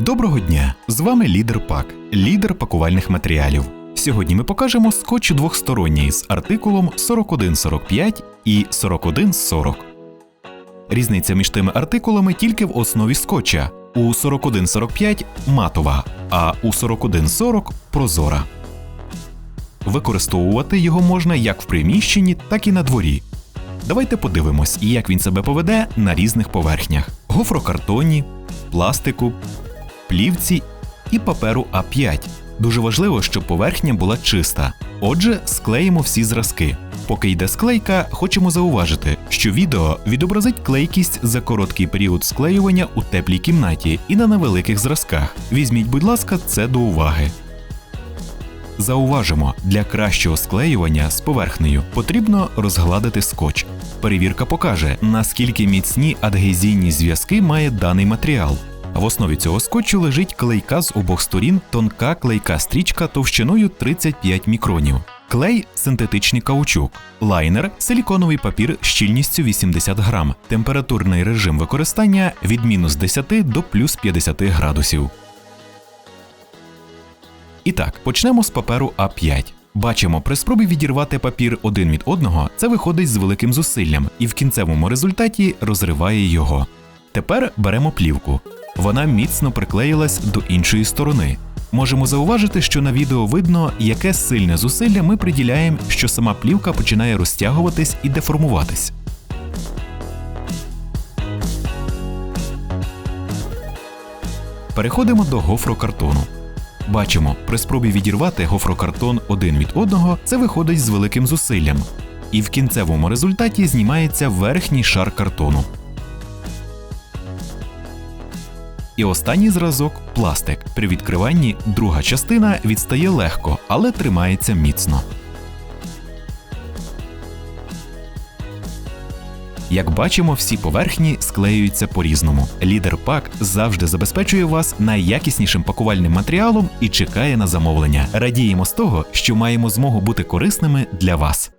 Доброго дня! З вами лідер ПАК, лідер пакувальних матеріалів. Сьогодні ми покажемо скотч двохсторонній з артикулом 4145 і 4140. Різниця між тими артикулами тільки в основі скотча. У 4145 матова, а у 4140 прозора. Використовувати його можна як в приміщенні, так і на дворі. Давайте подивимось, як він себе поведе на різних поверхнях: гофрокартоні, пластику, плівці і паперу А5. Дуже важливо, щоб поверхня була чиста. Отже, склеїмо всі зразки. Поки йде склейка, хочемо зауважити, що відео відобразить клейкість за короткий період склеювання у теплій кімнаті і на невеликих зразках. Візьміть, будь ласка, це до уваги. Зауважимо, для кращого склеювання з поверхнею потрібно розгладити скотч. Перевірка покаже, наскільки міцні адгезійні зв'язки має даний матеріал. В основі цього скотчу лежить клейка з обох сторін, тонка клейка стрічка товщиною 35 мікронів. Клей синтетичний каучук, лайнер силіконовий папір з щільністю 80 грам, температурний режим використання від мінус 10 до плюс 50 градусів. І так, почнемо з паперу А5. Бачимо, при спробі відірвати папір один від одного, це виходить з великим зусиллям і в кінцевому результаті розриває його. Тепер беремо плівку. Вона міцно приклеїлась до іншої сторони. Можемо зауважити, що на відео видно, яке сильне зусилля ми приділяємо, що сама плівка починає розтягуватись і деформуватись. Переходимо до гофрокартону. Бачимо, при спробі відірвати гофрокартон один від одного, це виходить з великим зусиллям, і в кінцевому результаті знімається верхній шар картону. І останній зразок пластик. При відкриванні друга частина відстає легко, але тримається міцно. Як бачимо, всі поверхні склеюються по-різному. Лідер пак завжди забезпечує вас найякіснішим пакувальним матеріалом і чекає на замовлення. Радіємо з того, що маємо змогу бути корисними для вас.